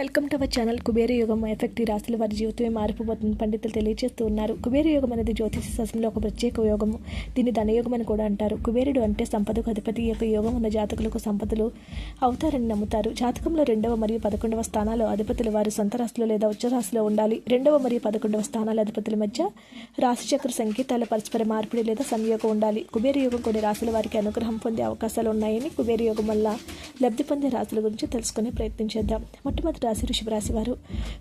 Welcome to our channel Kubera యోగం. Effect ఈ రాశుల వారి జీవితమే మారిపోబోతుంది పండితులు తెలియజేస్తూ ఉన్నారు. కుబేర యుగం అనేది జ్యోతిష శాస్త్రంలో ఒక ప్రత్యేక యోగము. దీన్ని ధనయోగం అని కూడా అంటారు. కుబేరుడు అంటే సంపదకు అధిపతి యొక్క యోగం ఉన్న జాతకులకు సంపదలు అవుతారని నమ్ముతారు. జాతకంలో రెండవ మరియు పదకొండవ స్థానాలు అధిపతులు వారు సొంత రాశిలో లేదా ఉచ్చ రాశిలో ఉండాలి. రెండవ మరియు పదకొండవ స్థానాల అధిపతుల మధ్య రాశిచక్ర సంకేతాల పరస్పర మార్పిడి లేదా సంయోగం ఉండాలి. కుబేర యోగం కొన్ని రాశుల వారికి అనుగ్రహం పొందే అవకాశాలు ఉన్నాయని కుబేర యోగం వల్ల లబ్ధి పొందే రాశుల గురించి తెలుసుకునే ప్రయత్నం చేద్దాం. మొట్టమొదటి రాశి వృషభరాశి వారు.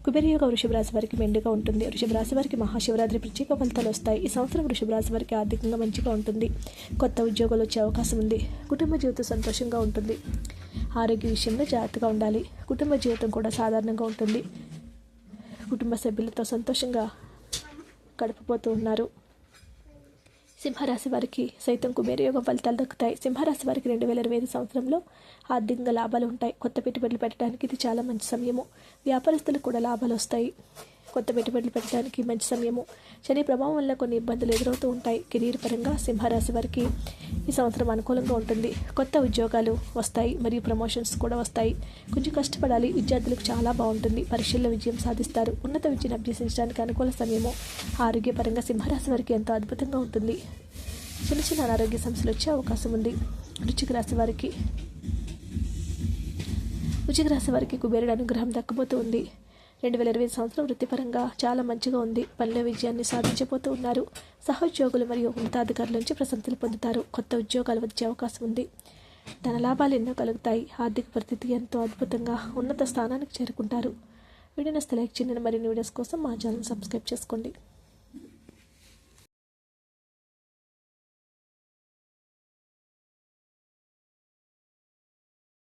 కుబేరయోగ వృషభరాశి వారికి మెండుగా ఉంటుంది. వృషభరాశి వారికి మహాశివరాత్రి ప్రత్యేక ఫలితాలు వస్తాయి. ఈ సంవత్సరం వృషభరాశి వారికి ఆర్థికంగా మంచిగా ఉంటుంది. కొత్త ఉద్యోగాలు వచ్చే అవకాశం ఉంది. కుటుంబ జీవితం సంతోషంగా ఉంటుంది. ఆరోగ్య విషయంలో జాగ్రత్తగా ఉండాలి. కుటుంబ జీవితం కూడా సాధారణంగా ఉంటుంది. కుటుంబ సభ్యులతో సంతోషంగా గడపబోతూ ఉన్నారు. సింహరాశి వారికి సైతం కుబేర యోగం ఫలితాలు దక్కుతాయి. సింహరాశి వారికి రెండు వేల ఇరవై ఐదు సంవత్సరంలో ఆర్థికంగా లాభాలు ఉంటాయి. కొత్త పెట్టుబడులు పెట్టడానికి ఇది చాలా మంచి సమయము. వ్యాపారస్తులకు కూడా లాభాలు వస్తాయి. కొత్త పెట్టుబడులు పెట్టడానికి మంచి సమయము. శని ప్రభావం వల్ల కొన్ని ఇబ్బందులు ఎదురవుతూ ఉంటాయి. కెరీర్ పరంగా సింహరాశి వారికి ఈ సంవత్సరం అనుకూలంగా ఉంటుంది. కొత్త ఉద్యోగాలు వస్తాయి. మరియు ప్రమోషన్స్ కూడా వస్తాయి. కొంచెం కష్టపడాలి. విద్యార్థులకు చాలా బాగుంటుంది. పరీక్షల్లో విజయం సాధిస్తారు. ఉన్నత విద్యను అభ్యసించడానికి అనుకూల సమయము. ఆరోగ్యపరంగా సింహరాశి వారికి ఎంతో అద్భుతంగా ఉంటుంది. చిన్న చిన్న అనారోగ్య సమస్యలు వచ్చే అవకాశం ఉంది. రుచికి రాశి వారికి రుచికి రాశి వారికి కుబేరుడు అనుగ్రహం దక్కబోతూ ఉంది. రెండు వేల ఇరవై సంవత్సరం వృత్తిపరంగా చాలా మంచిగా ఉంది. పనిలో విజయాన్ని సాధించబోతూ ఉన్నారు. సహోద్యోగులు మరియు ఉన్నతాధికారుల నుంచి ప్రశంసలు పొందుతారు. కొత్త ఉద్యోగాలు వచ్చే అవకాశం ఉంది. ధన లాభాలు ఎన్నో కలుగుతాయి. ఆర్థిక పరిస్థితి ఎంతో అద్భుతంగా ఉన్నత స్థానానికి చేరుకుంటారు. వీడియోస్ లైక్ చేయండి. మరిన్ని వీడియోస్ కోసం మా ఛానల్ సబ్స్క్రైబ్ చేసుకోండి.